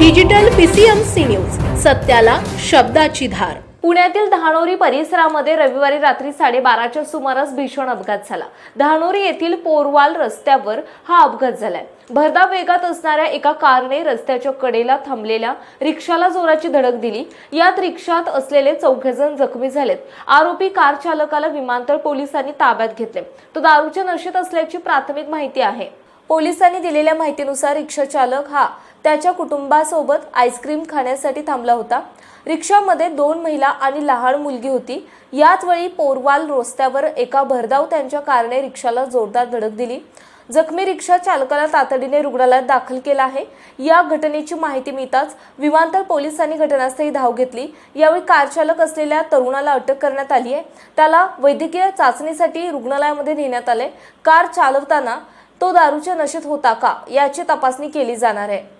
Digital PCMC news सत्याला शब्दाची धार. पुण्यातील धानोरी परिसरामध्ये रविवारी रात्री साडेबाराच्या सुमारास भीषण अपघात झाला. धानोरी येथील पोरवाल रस्त्यावर हा अपघात झालाय. भरधाव वेगात असणाऱ्या एका कारने रस्त्याच्या कडेला थांबलेल्या रिक्षाला जोराची धडक दिली. यात रिक्षात असलेले चौघेजण जखमी झालेत. आरोपी कार चालकाला विमानतळ पोलिसांनी ताब्यात घेतले. तो दारूच्या नशेत असल्याची प्राथमिक माहिती आहे. पोलिसांनी दिलेल्या माहितीनुसार रिक्षा चालक हा त्याच्या कुटुंबासोबत आईस्क्रीम खाण्यासाठी थांबला होता. रिक्षामध्ये दोन महिला आणि लहान मुलगी होती. याच वेळी पोरवाल रस्त्यावर एका भरधाव त्यांच्या कारने रिक्षाला जोरदार धडक दिली. जखमी रिक्षा चालकाला तातडीने रुग्णालयात दाखल केला आहे. या घटनेची माहिती मिळताच विमानतळ पोलिसांनी घटनास्थळी धाव घेतली. यावेळी कार चालक असलेल्या तरुणाला अटक करण्यात आली आहे. त्याला वैद्यकीय चाचणीसाठी रुग्णालयामध्ये नेण्यात आले कार चालवताना तो दारूच्या नशेत होता का याची तपासणी केली जाणार आहे.